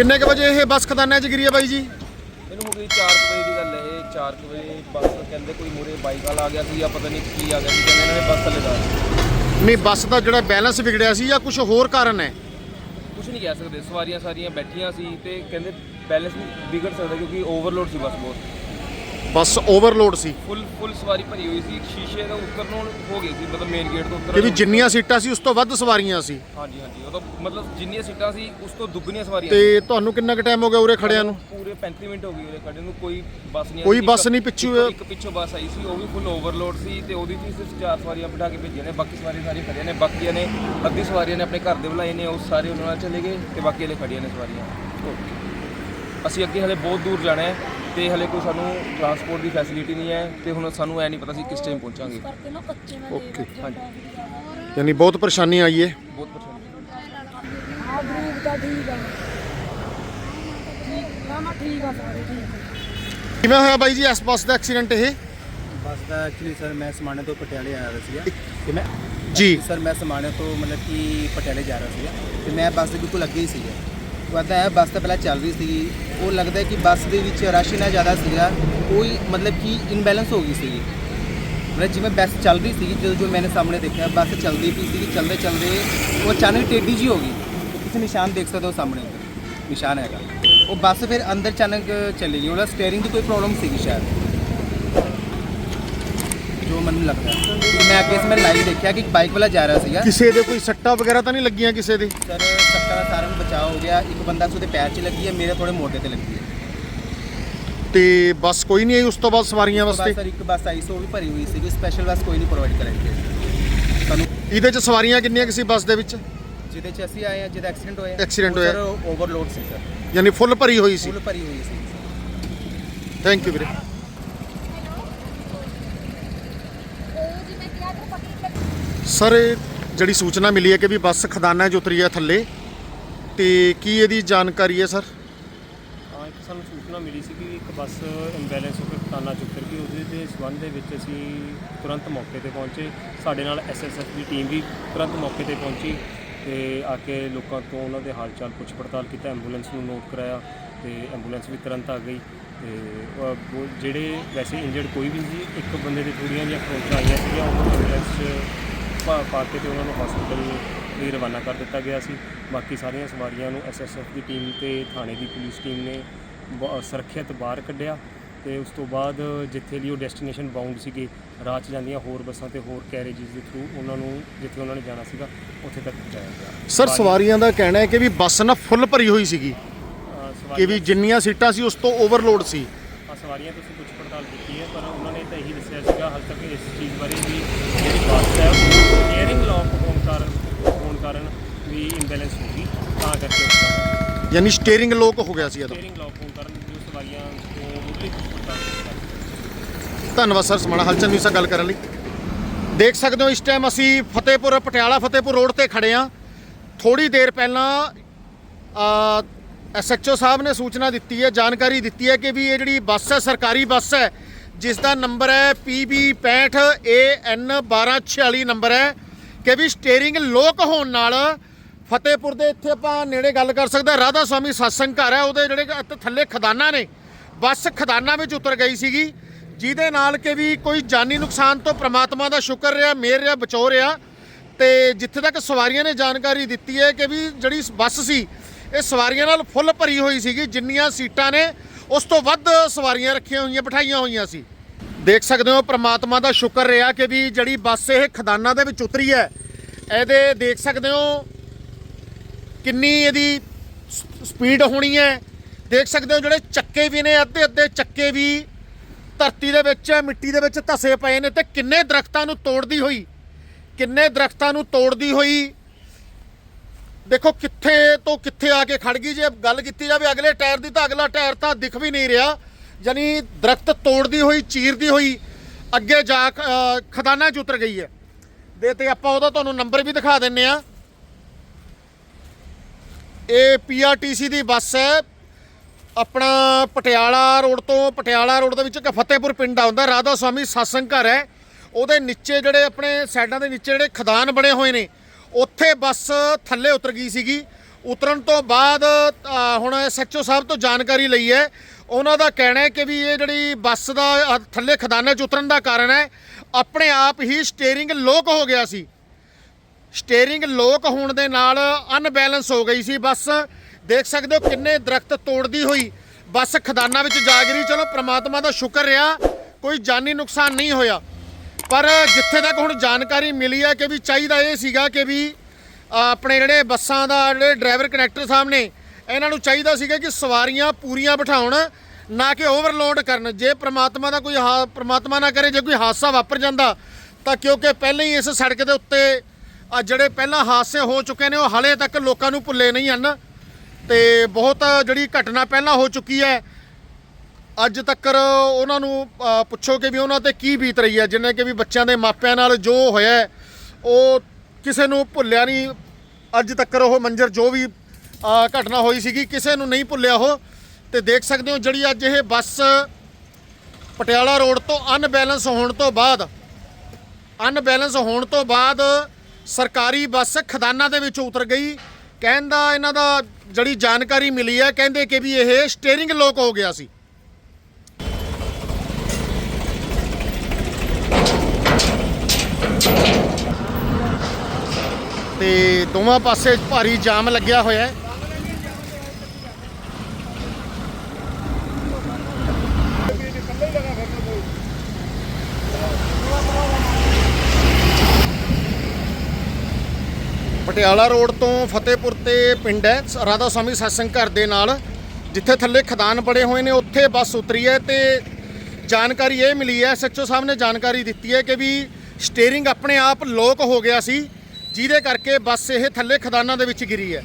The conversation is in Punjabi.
ਕਿੰਨੇ ਕ ਵਜੇ ਇਹ ਬੱਸ ਖਦਾਨੇ 'ਚ ਗਿਰੀ ਹੈ ਬਾਈ ਜੀ? ਇਹਨੂੰ ਹੋ ਗਈ 4 ਵਜੇ ਦੀ ਗੱਲ ਹੈ ਇਹ 4 ਵਜੇ ਬੱਸ ਕਹਿੰਦੇ ਕੋਈ ਮੂਰੇ ਬਾਈਕ ਵਾਲਾ ਆ ਗਿਆ ਸੀ ਜਾਂ ਪਤਾ ਨਹੀਂ ਕੀ ਆ ਗਿਆ ਸੀ ਕਹਿੰਦੇ ਇਹਨਾਂ ਨੇ ਬੱਸ ਥੱਲੇ ਦਿੱਤੀ। ਨਹੀਂ ਬੱਸ ਦਾ ਜਿਹੜਾ ਬੈਲੈਂਸ ਵਿਗੜਿਆ ਸੀ ਜਾਂ ਕੁਝ ਹੋਰ ਕਾਰਨ ਹੈ? ਕੁਝ ਨਹੀਂ ਕਹਿ ਸਕਦੇ ਸਵਾਰੀਆਂ ਸਾਰੀਆਂ ਬੈਠੀਆਂ ਸੀ ਤੇ ਕਹਿੰਦੇ ਬੈਲੈਂਸ ਵਿਗੜ ਸਕਦਾ ਕਿਉਂਕਿ ਓਵਰਲੋਡ ਸੀ ਬੱਸ ਬਹੁਤ। ਬੱਸ ਓਵਰਲੋਡ ਸੀ। ਫੁੱਲ ਫੁੱਲ ਸਵਾਰੀ ਭਰੀ ਹੋਈ ਸੀ ਸ਼ੀਸ਼ੇ ਦਾ ਉੱਤਰ ਨੂੰ ਹੋ ਗਈ ਸੀ ਮਤਲਬ ਮੇਨ ਗੇਟ ਤੋਂ ਉੱਤਰ ਕਿ ਵੀ ਜਿੰਨੀਆਂ ਸੀਟਾਂ ਸੀ ਉਸ ਤੋਂ ਵੱਧ ਸਵਾਰੀਆਂ ਸੀ। ਹਾਂਜੀ ਹਾਂਜੀ ਉਹ ਤਾਂ ਮਤਲਬ ਜਿੰਨੀਆਂ ਸੀਟਾਂ ਸੀ ਉਸ ਤੋਂ ਦੁੱਗਣੀਆਂ ਸਵਾਰੀਆਂ ਤੇ ਤੁਹਾਨੂੰ ਕਿੰਨਾ ਕੁ ਟਾਈਮ ਹੋ ਗਿਆ ਉਰੇ ਖੜਿਆਂ ਨੂੰ? ਪੂਰੇ 35 ਮਿੰਟ ਹੋ ਗਏ ਉਹਦੇ ਖੜੇ ਨੂੰ ਕੋਈ ਬੱਸ ਨਹੀਂ ਕੋਈ। ਬੱਸ ਨਹੀਂ ਪਿੱਛੋਂ- ਇੱਕ- ਪਿੱਛੋਂ ਬੱਸ ਆਈ ਸੀ ਉਹ ਵੀ ਫੁੱਲ ਓਵਰਲੋਡ ਸੀ ਤੇ ਉਹਦੀ ਵੀ ਸਿਰਫ ਚਾਰ ਸਵਾਰੀਆਂ ਬਿਠਾ ਕੇ ਭੇਜੀਆਂ ਨੇ ਬਾਕੀ ਸਵਾਰੀਆਂ ਸਾਰੀਆਂ ਖੜੀਆਂ ਨੇ ਬਾਕੀਆਂ ਨੇ ਅੱਧੀ ਸਵਾਰੀਆਂ ਨੇ ਆਪਣੇ ਘਰ ਦੇ ਬੁਲਾਏ ਨੇ ਉਹ ਸਾਰੇ ਉਹਨਾਂ ਨਾਲ ਚਲੇ ਗਏ ਤੇ ਬਾਕੀ ਹਲੇ ਖੜੀਆਂ ਨੇ ਸਵਾਰੀਆਂ। ਅਸੀਂ ਅੱਗੇ ਹਲੇ ਬਹੁਤ ਦੂਰ ਜਾਣਾ ਹੈ ਤੇ ਹਲੇ ਕੋਈ ਸਾਨੂੰ ਟਰਾਂਸਪੋਰਟ ਦੀ ਫੈਸਿਲਿਟੀ ਨਹੀਂ ਹੈ ਤੇ ਹੁਣ ਸਾਨੂੰ ਐ ਨਹੀਂ ਪਤਾ ਸੀ ਕਿਸ ਟਾਈਮ ਪਹੁੰਚਾਂਗੇ। ਕਰਕੇ ਨਾ ਕੱਚੇ ਮੈਂ ਓਕੇ ਹਾਂਜੀ। ਯਾਨੀ ਬਹੁਤ ਪਰੇਸ਼ਾਨੀ ਆਈ ਹੈ ਬਹੁਤ ਪਰੇਸ਼ਾਨੀ। ਹਾਂ ਗਰੂਪ ਦਾ ਠੀਕ ਆ। ਠੀਕ ਨਾ ਨਾ ਠੀਕ ਆ ਸਾਰੇ ਠੀਕ ਆ। ਕਿਵੇਂ ਹੋਇਆ ਬਾਈ ਜੀ ਇਸ ਬੱਸ ਦਾ ਐਕਸੀਡੈਂਟ ਇਹ? ਬੱਸ ਦਾ ਐਕਚੁਅਲੀ ਸਰ ਮੈਂ ਸਮਾਣੇ ਤੋਂ ਪਟਿਆਲੇ ਆਇਆ ਹੋਇਆ ਸੀਗਾ। ਤੇ ਮੈਂ ਜੀ। ਸਰ ਮੈਂ ਸਮਾਣੇ ਤੋਂ ਮਤਲਬ ਕਿ ਪਟਿਆਲੇ ਜਾ ਰਿਹਾ ਸੀਗਾ। ਤੇ ਮੈਂ ਬੱਸ ਦੇ ਬਿਲਕੁਲ ਅੱਗੇ ਹੀ ਸੀਗਾ। ਪਤਾ ਹੈ, ਬੱਸ ਤਾਂ ਪਹਿਲਾਂ ਚੱਲ ਰਹੀ ਸੀ ਉਹ ਲੱਗਦਾ ਕਿ ਬੱਸ ਦੇ ਵਿੱਚ ਰਸ਼ ਇੰਨਾ ਜ਼ਿਆਦਾ ਸੀਗਾ, ਕੋਈ ਮਤਲਬ ਕਿ ਇਨਬੈਲੈਂਸ ਹੋ ਗਈ ਸੀਗੀ। ਮਤਲਬ ਜਿਵੇਂ ਬੱਸ ਚੱਲ ਰਹੀ ਸੀਗੀ, ਜਦੋਂ ਜੋ ਮੈंने ਸਾਹਮਣੇ ਦੇਖਿਆ, ਬੱਸ ਚੱਲਦੀ ਪਈ ਸੀਗੀ, ਚੱਲਦੇ ਚੱਲਦੇ ਉਹ ਅਚਾਨਕ ਟੇਢੀ ਜੀ ਹੋ ਗਈ। ਤੁਸੀਂ ਨਿਸ਼ਾਨ ਦੇਖ ਸਕਦੇ ਹੋ ਸਾਹਮਣੇ। ਨਿਸ਼ਾਨ ਹੈਗਾ। ਉਹ ਬੱਸ ਫਿਰ ਅੰਦਰ ਅਚਾਨਕ ਚਲੀ ਗਈ, ਉਹਦਾ ਸਟੀਅਰਿੰਗ ਦੀ ਕੋਈ ਪ੍ਰੋਬਲਮ ਸੀਗੀ ਸ਼ਾਇਦ। ਜੋ ਮੈਨੂੰ ਲੱਗਦਾ ਕਿ ਮੈਂ ਅੱਗੇ ਸੇ ਮੈਂ ਲਾਈਵ ਦੇਖਿਆ ਕਿ ਇੱਕ ਬਾਈਕ ਵਾਲਾ ਜਾ ਰਿਹਾ ਸੀਗਾ। ਕਿਸੇ ਦੇ ਕੋਈ ਸੱਟਾਂ ਵਗੈਰਾ ਤਾਂ ਨਹੀਂ ਲੱਗੀਆਂ ਕਿਸੇ ਦੇ? ਸਰ ਸੱਟਾਂ ਦਾ ਸਾਰਾ ਬਚਾਅ ਹੋ ਗਿਆ। ਇੱਕ ਬੰਦਾ ਉਹਦੇ ਪੈਰ 'ਚ ਲੱਗੀ ਹੈ ਮੇਰੇ ਥੋੜੇ ਮੋਢੇ ਤੇ ਲੱਗੀ ਹੈ। ਤੇ ਬੱਸ ਕੋਈ ਨਹੀਂ ਆਈ ਉਸ ਤੋਂ ਬਾਅਦ ਸਵਾਰੀਆਂ ਵਾਸਤੇ? ਸਰ ਇੱਕ ਬੱਸ ਆਈ ਸੀ ਉਹ ਵੀ ਭਰੀ ਹੋਈ ਸੀਗੀ। ਸਪੈਸ਼ਲ ਬੱਸ ਕੋਈ ਨਹੀਂ ਪ੍ਰੋਵਾਈਡ ਕਰਾਈ ਸਾਨੂੰ ਇਹਦੇ 'ਚ ਸਵਾਰੀਆਂ ਕਿੰਨੀਆਂ ਕੁ ਸੀ ਬੱਸ ਦੇ ਵਿੱਚ? ਜਿਹਦੇ 'ਚ ਅਸੀਂ ਆਏ ਆ ਜਿਹਦਾ ਐਕਸੀਡੈਂਟ ਹੋਇਆ। Accident ਹੋਇਆ। ਸਰ ਓਵਰਲੋਡ ਸੀ ਸਰ ਯਾਨੀ ਫੁੱਲ ਭਰੀ ਹੋਈ ਸੀ? ਫੁੱਲ ਭਰੀ ਹੋਈ ਸੀ। ਥੈਂਕ ਯੂ ਵੀਰੇ। ਸਰ ਜਿਹੜੀ ਸੂਚਨਾ ਮਿਲੀ ਹੈ ਕਿ ਵੀ ਬੱਸ ਖਦਾਨਾ 'ਚ ਉਤਰੀ ਹੈ ਥੱਲੇ, ਤੇ ਕੀ ਇਹਦੀ ਜਾਣਕਾਰੀ ਹੈ ਸਰ? ਹਾਂ ਇੱਕ ਸਾਨੂੰ ਸੂਚਨਾ ਮਿਲੀ ਸੀ ਕਿ ਇੱਕ ਬੱਸ ਇੰਬੈਲੈਂਸ ਹੋ ਕੇ ਕਤਾਨਾ ਚ ਉਤਰ ਗਈ, ਉਹਦੇ ਦੇ ਸਬੰਧ ਦੇ ਵਿੱਚ ਅਸੀਂ ਤੁਰੰਤ ਮੌਕੇ ਤੇ ਪਹੁੰਚੇ। ਸਾਡੇ ਨਾਲ ਐਸਐਸਐਫ ਦੀ ਟੀਮ ਵੀ ਤੁਰੰਤ ਮੌਕੇ ਤੇ ਪਹੁੰਚੀ ਤੇ ਆ ਕੇ ਲੋਕਾਂ ਤੋਂ ਉਹਨਾਂ ਦੇ ਹਾਲ ਚਾਲ ਪੁੱਛ ਪੜਤਾਲ ਕੀਤਾ ਐਂਬੂਲੈਂਸ ਨੂੰ ਨੋਟ ਕਰਾਇਆ ਤੇ ਐਂਬੂਲੈਂਸ ਵੀ ਤੁਰੰਤ ਆ ਗਈ। ਤੇ ਉਹ- ਜਿਹੜੇ ਵੈਸੇ ਇੰਜਰਡ ਕੋਈ ਵੀ ਸੀ, ਇੱਕ ਬੰਦੇ ਦੇ ਥੋੜੀਆਂ ਜਿਹੀਆਂ ਖਰੋਚਾਂ ਆਈਆਂ ਸੀਗੀਆਂ ਉਹਨੂੰ ਐਂਬੂਲੈਂਸ 'ਚ ਪਾ ਪਾ ਕੇ ਤੇ ਉਹਨਾਂ ਨੂੰ ਹਸਪੀਟਲ ਲਈ ਰਵਾਨਾ ਕਰ ਦਿੱਤਾ ਗਿਆ ਸੀ। ਬਾਕੀ ਸਾਰੀਆਂ ਸਵਾਰੀਆਂ ਨੂੰ ਐਸਐਸਐਫ ਦੀ ਟੀਮ ਤੇ ਥਾਣੇ ਦੀ ਪੁਲਿਸ ਟੀਮ ਨੇ ਬ- ਸੁਰੱਖਿਅਤ ਬਾਹਰ ਕੱਢਿਆ ਤੇ ਉਸ ਤੋਂ ਬਾਅਦ ਜਿੱਥੇ ਲਈ ਉਹ ਡੈਸਟੀਨੇਸ਼ਨ ਬਾਉਂਡ ਸੀਗੇ, ਰਾਹ 'ਚ ਜਾਂਦੀਆਂ ਹੋਰ ਬੱਸਾਂ ਤੇ ਹੋਰ ਕੈਰੇਜਸ ਦੇ ਥਰੂ ਉਹਨਾਂ ਨੂੰ, ਜਿੱਥੇ ਉਹਨਾਂ ਨੇ ਜਾਣਾ ਸੀਗਾ, ਉੱਥੇ ਤੱਕ ਪਹੁੰਚਾਇਆ ਗਿਆ। ਸਰ ਸਵਾਰੀਆਂ ਦਾ ਕਹਿਣਾ ਹੈ ਕਿ ਵੀ ਬੱਸ ਨਾ ਫੁੱਲ ਭਰੀ ਹੋਈ ਸੀਗੀ। ਕਿ ਵੀ ਜਿੰਨੀਆਂ ਸੀਟਾਂ ਸੀ ਉਸ ਤੋਂ ਓਵਰਲੋਡ ਸੀ। ਸਵਾਰੀਆਂ ਤੋਂ ਅਸੀਂ ਪੁੱਛ ਪੜਤਾਲ ਕੀਤੀ ਹੈ ਪਰ ਉਹਨਾਂ ਨੇ ਤਾਂ ਇਹੀ ਦੱਸਿਆ ਸੀਗਾ ਹਾਲ ਤੱਕ ਇਸ ਚੀਜ਼ ਬਾਰੇ ਵੀ ਜਿਹੜੀ ਬੱਸ ਹੈ ਉਹ ਸਟੀਅਰਿੰਗ ਲੌਕ ਹੋਣ ਕਾਰਨ ਹੋਣ ਕਾਰਨ ਵੀ ਇੰਬੈਲੈਂਸ ਹੋ ਗਈ ਤਾਂ ਕਰਕੇ ਉਸਦਾ ਯਾਨੀ ਸਟੀਅਰਿੰਗ ਲੋਕ ਹੋ ਗਿਆ ਸੀ ਇਹਦਾ। ਸਟੀਅਰਿੰਗ ਲੌਕ ਹੋਣ ਕਾਰਨ ਜੋ ਸਵਾਰੀਆਂ ਤੋਂ ਮੁੱਢਲੀ ਪੁੱਛ ਪੜਤਾਲ ਕੀਤੀ ਧੰਨਵਾਦ ਸਰ ਸਮਾਣਾ ਹਲਚਲ ਨਿਊਜ਼ ਨਾਲ ਗੱਲ ਕਰਨ ਲਈ। ਦੇਖ ਸਕਦੇ ਹੋ ਇਸ ਟਾਈਮ ਅਸੀਂ ਫਤਿਹਪੁਰ ਪਟਿਆਲਾ ਫਤਿਹਪੁਰ ਰੋਡ ਤੇ ਖੜੇ ਆ ਥੋੜੀ ਦੇਰ ਪਹਿਲਾਂ ਐਸਐਚਓ ਸਾਹਿਬ ਨੇ ਸੂਚਨਾ ਦਿੱਤੀ ਹੈ, ਜਾਣਕਾਰੀ ਦਿੱਤੀ ਹੈ ਕਿ ਵੀ ਇਹ ਜਿਹੜੀ ਬੱਸ ਹੈ, ਸਰਕਾਰੀ ਬੱਸ ਹੈ ਜਿਸ ਦਾ ਨੰਬਰ ਹੈ PB 65AN 1246 ਨੰਬਰ ਹੈ, ਕਿ ਵੀ ਸਟੀਅਰਿੰਗ ਲੋਕ ਹੋਣ ਨਾਲ ਫਤਿਹਪੁਰ ਦੇ ਇੱਥੇ ਆਪਾਂ ਨੇੜੇ ਗੱਲ ਕਰ ਸਕਦੇ ਹਾਂ। ਰਾਧਾ ਸਵਾਮੀ satsang ਘਰ ਹੈ, ਉਹਦੇ ਜਿਹੜੇ ਥੱਲੇ ਖਦਾਨਾ ਨੇ, ਬੱਸ ਖਦਾਨਾ ਵਿੱਚ ਉਤਰ ਗਈ ਸੀਗੀ, ਜਿਹਦੇ ਨਾਲ ਕਿ ਵੀ ਕੋਈ ਜਾਨੀ ਨੁਕਸਾਨ ਤੋਂ ਪ੍ਰਮਾਤਮਾ ਦਾ ਸ਼ੁਕਰ ਰਿਹਾ ਮਿਹਰ ਰਿਹਾ ਬਚੋ ਰਿਹਾ, ਤੇ ਜਿੱਥੇ ਤੱਕ ਸਵਾਰੀਆਂ ਨੇ ਜਾਣਕਾਰੀ ਦਿੱਤੀ ਹੈ ਕਿ ਵੀ ਜਿਹੜੀ ਬੱਸ ਸੀ ਇਹ ਸਵਾਰੀਆਂ ਨਾਲ ਫੁੱਲ ਭਰੀ ਹੋਈ ਸੀਗੀ, ਜਿੰਨੀਆਂ ਸੀਟਾਂ ਨੇ, ਉਸ ਤੋਂ ਵੱਧ ਸਵਾਰੀਆਂ ਰੱਖੀਆਂ ਹੋਈਆਂ, ਬਿਠਾਈਆਂ ਹੋਈਆਂ ਸੀ। ਦੇਖ ਸਕਦੇ ਹੋ, ਪ੍ਰਮਾਤਮਾ ਦਾ ਸ਼ੁਕਰ ਰਿਹਾ ਕਿ ਵੀ ਜਿਹੜੀ ਬੱਸ ਇਹ ਖਦਾਨਾ ਦੇ ਵਿੱਚ ਉਤਰੀ ਹੈ, ਇਹਦੇ ਦੇਖ ਸਕਦੇ ਹੋ ਕਿੰਨੀ ਇਹਦੀ ਸਪੀਡ ਹੋਣੀ ਹੈ। ਦੇਖ ਸਕਦੇ ਹੋ ਜਿਹੜੇ ਚੱਕੇ ਵੀ ਨੇ ਅੱਧੇ ਅੱਧੇ ਚੱਕੇ ਵੀ ਧਰਤੀ ਦੇ ਵਿੱਚ, ਮਿੱਟੀ ਦੇ ਵਿੱਚ ਧਸੇ ਪਏ ਨੇ ਤੇ ਕਿੰਨੇ ਦਰਖਤਾਂ ਨੂੰ ਤੋੜਦੀ ਹੋਈ, ਕਿੰਨੇ ਦਰਖਤਾਂ ਨੂੰ ਤੋੜਦੀ ਹੋਈ ਦੇਖੋ ਕਿੱਥੇ ਤੋਂ ਕਿੱਥੇ ਆ ਕੇ ਖੜ ਗਈ ਜੇ ਗੱਲ ਕੀਤੀ ਜਾਵੇ ਅਗਲੇ ਟਾਇਰ ਦੀ ਤਾਂ ਅਗਲਾ ਟਾਇਰ ਤਾਂ ਦਿਖ ਵੀ ਨਹੀਂ ਰਿਹਾ, ਯਾਨੀ ਦਰਖਤ ਤੋੜਦੀ ਹੋਈ, ਚੀਰਦੀ ਹੋਈ ਅੱਗੇ ਜਾ ਖਦਾਨਾ 'ਚ ਉਤਰ ਗਈ ਹੈ। ਦੇ ਤੇ ਆਪਾਂ ਉਹਦਾ ਤੁਹਾਨੂੰ ਨੰਬਰ ਵੀ ਦਿਖਾ ਦਿੰਨੇ ਆ। ਇਹ ਪੀਆਰਟੀਸੀ ਦੀ ਬੱਸ ਹੈ। ਆਪਣਾ ਪਟਿਆਲਾ ਰੋਡ ਤੋਂ, ਪਟਿਆਲਾ ਰੋਡ ਦੇ ਵਿੱਚ ਇੱਕ ਫਤਿਹਪੁਰ ਪਿੰਡ ਆਉਂਦਾ ਰਾਧਾ ਸਵਾਮੀ satsang ਘਰ ਹੈ। ਉਹਦੇ ਨੀਚੇ ਜਿਹੜੇ ਆਪਣੇ ਸਾਈਡਾਂ ਦੇ ਨੀਚੇ ਜਿਹੜੇ ਖਦਾਨ ਬਣੇ ਹੋਏ ਨੇ ਉੱਥੇ ਬੱਸ ਥੱਲੇ ਉਤਰ ਗਈ ਸੀਗੀ। ਉਤਰਨ ਤੋਂ ਬਾਅਦ ਅ, ਹੁਣ ਐਸਐਚਓ ਸਾਹਿਬ ਤੋਂ ਜਾਣਕਾਰੀ ਲਈ ਹੈ। ਉਹਨਾਂ ਦਾ ਕਹਿਣਾ ਹੈ ਕਿ ਵੀ ਇਹ ਜਿਹੜੀ ਬੱਸ ਦਾ ਥੱਲੇ ਖਦਾਨੇ 'ਚ ਉਤਰਨ ਦਾ ਕਾਰਨ ਹੈ ਆਪਣੇ ਆਪ ਹੀ ਸਟੀਅਰਿੰਗ ਲੋਕ ਹੋ ਗਿਆ ਸੀ। ਸਟੀਅਰਿੰਗ ਲੋਕ ਹੋਣ ਦੇ ਨਾਲ ਅਨਬੈਲੈਂਸ ਹੋ ਗਈ ਸੀ ਬੱਸ। ਦੇਖ ਸਕਦੇ ਹੋ ਕਿੰਨੇ ਦਰਖਤ ਤੋੜਦੀ ਹੋਈ ਬੱਸ ਖਦਾਨਾ ਵਿੱਚ ਜਾ ਗਈ ਚਲੋ ਪ੍ਰਮਾਤਮਾ ਦਾ ਸ਼ੁਕਰ ਰਿਹਾ ਕੋਈ ਜਾਨੀ ਨੁਕਸਾਨ ਨਹੀਂ ਹੋਇਆ। ਪਰ ਜਿੱਥੇ ਤੱਕ ਹੁਣ ਜਾਣਕਾਰੀ ਮਿਲੀ ਹੈ ਕਿ ਵੀ ਚਾਹੀਦਾ ਇਹ ਸੀਗਾ ਕਿ ਵੀ ਆਪਣੇ ਜਿਹੜੇ ਬੱਸਾਂ ਦਾ ਜਿਹੜੇ ਡਰਾਈਵਰ ਕਨੈਕਟਰ ਸਾਹਿਬ ਨੇ ਇਹਨਾਂ ਨੂੰ ਚਾਹੀਦਾ ਸੀਗਾ ਕਿ ਸਵਾਰੀਆਂ ਪੂਰੀਆਂ ਬਿਠਾਉਣ, ਨਾ ਕਿ ਓਵਰਲੋਡ ਕਰਨ। ਜੇ ਪ੍ਰਮਾਤਮਾ ਦਾ ਕੋਈ ਹਾ- ਪ੍ਰਮਾਤਮਾ ਨਾ ਕਰੇ, ਜੇ ਕੋਈ ਹਾਦਸਾ ਵਾਪਰ ਜਾਂਦਾ, ਤਾਂ ਕਿਉਂਕਿ ਪਹਿਲਾਂ ਹੀ ਇਸ ਸੜਕ ਦੇ ਉੱਤੇ ਜਿਹੜੇ ਪਹਿਲਾਂ ਹਾਦਸੇ ਹੋ ਚੁੱਕੇ ਨੇ, ਉਹ ਹਾਲੇ ਤੱਕ ਲੋਕਾਂ ਨੂੰ ਭੁੱਲੇ ਨਹੀਂ ਹਨ। ਤੇ ਬਹੁਤ ਜਿਹੜੀ ਘਟਨਾ ਪਹਿਲਾਂ ਹੋ ਚੁੱਕੀ ਹੈ ਅੱਜ ਤੱਕ ਉਹਨਾਂ ਨੂੰ ਪੁੱਛੋ ਕਿ ਵੀ ਉਹਨਾਂ ਤੇ ਕੀ ਬੀਤ ਰਹੀ ਹੈ ਜਿਵੇਂ ਕਿ ਵੀ ਬੱਚਿਆਂ ਦੇ ਮਾਪਿਆਂ ਨਾਲ ਜੋ ਹੋਇਆ ਉਹ ਕਿਸੇ ਨੂੰ ਭੁੱਲਿਆ ਨਹੀਂ। ਅੱਜ ਤੱਕ ਉਹ ਮੰਜ਼ਰ ਜੋ ਵੀ ਘਟਨਾ ਹੋਈ ਸੀਗੀ, ਕਿਸੇ ਨੂੰ ਨਹੀਂ ਭੁੱਲਿਆ ਉਹ। ਤੇ ਦੇਖ ਸਕਦੇ ਹੋ ਜਿਹੜੀ ਅੱਜ ਇਹ ਬੱਸ ਪਟਿਆਲਾ ਰੋਡ ਤੋਂ ਅਨਬੈਲੈਂਸ ਹੋਣ ਤੋਂ ਬਾਅਦ ਅਨਬੈਲੈਂਸ ਹੋਣ ਤੋਂ ਬਾਅਦ ਸਰਕਾਰੀ ਬੱਸ ਖਦਾਨਾ ਦੇ ਵਿੱਚ ਉਤਰ ਗਈ। ਕਹਿੰਦਾ ਇਹਨਾਂ ਦਾ ਜਿਹੜੀ ਜਾਣਕਾਰੀ ਮਿਲੀ ਹੈ, ਕਹਿੰਦੇ ਕਿ ਵੀ ਇਹ ਸਟੀਅਰਿੰਗ ਲੋਕ ਹੋ ਗਿਆ ਸੀ। ਤੇ ਦੋਵਾਂ ਪਾਸੇ ਭਾਰੀ ਜਾਮ ਲੱਗਿਆ ਹੋਇਆ ਹੈ। ਪਟਿਆਲਾ ਰੋਡ ਤੋਂ ਫਤਿਹਪੁਰ ਤੇ ਪਿੰਡ ਹੈ ਰਾਧਾ ਸਵਾਮੀ ਸਤਸੰਗ ਘਰ ਦੇ ਨਾਲ, ਜਿੱਥੇ ਥੱਲੇ ਖਦਾਨ ਬੜੇ ਹੋਏ ਨੇ, ਉੱਥੇ ਬੱਸ ਉਤਰੀ ਹੈ ਤੇ ਜਾਣਕਾਰੀ ਇਹ ਮਿਲੀ ਹੈ ਸੱਚੋ ਸਾਹਿਬ ਨੇ ਜਾਣਕਾਰੀ ਦਿੱਤੀ ਹੈ ਕਿ ਵੀ ਸਟੀਅਰਿੰਗ ਆਪਣੇ ਆਪ ਲੋਕ ਹੋ ਗਿਆ ਸੀ। ਜਿਹਦੇ ਕਰਕੇ ਬੱਸ ਇਹ ਥੱਲੇ ਖਦਾਨਾਂ ਦੇ ਵਿੱਚ ਗਿਰੀ ਹੈ।